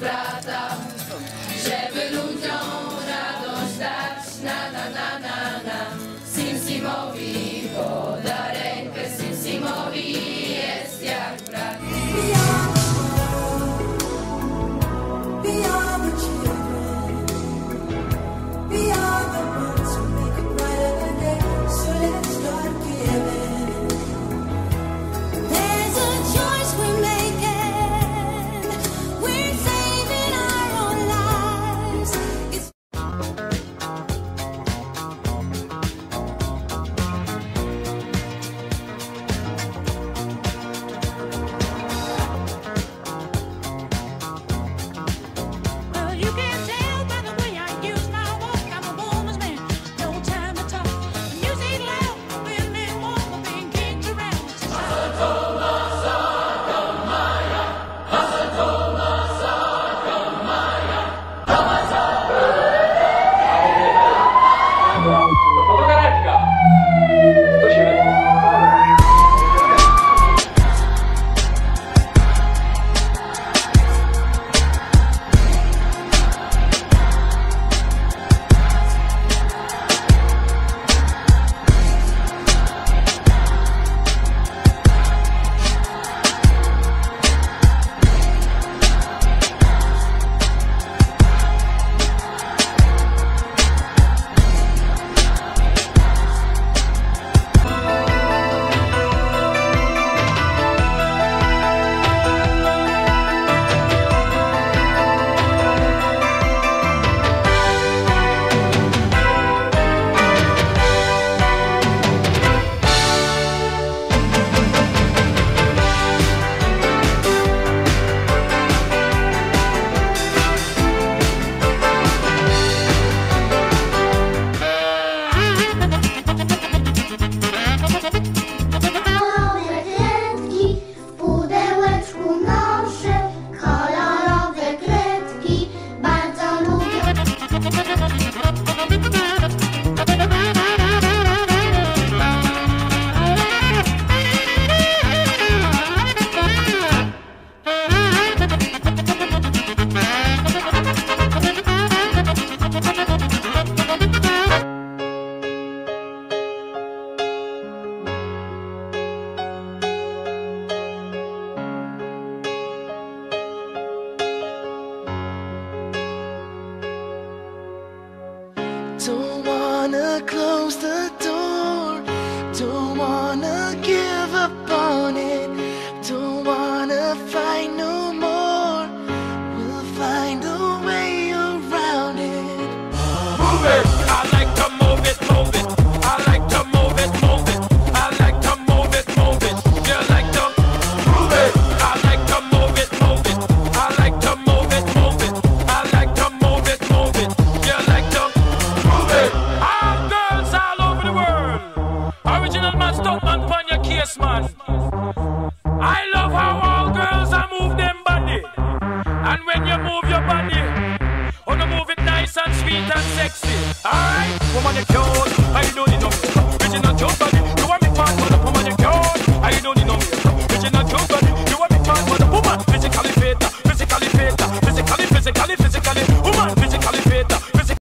brata, żeby ludziom radość dać. Na na na na na, Sim Simowi. Don't wanna close the your man. I love how all girls are move them body. And when you move your body, oh, wanna move it nice and sweet and sexy. Alright, woman you cute, I don't need no makeup. Original cute body, you want me for the woman you cute, I don't need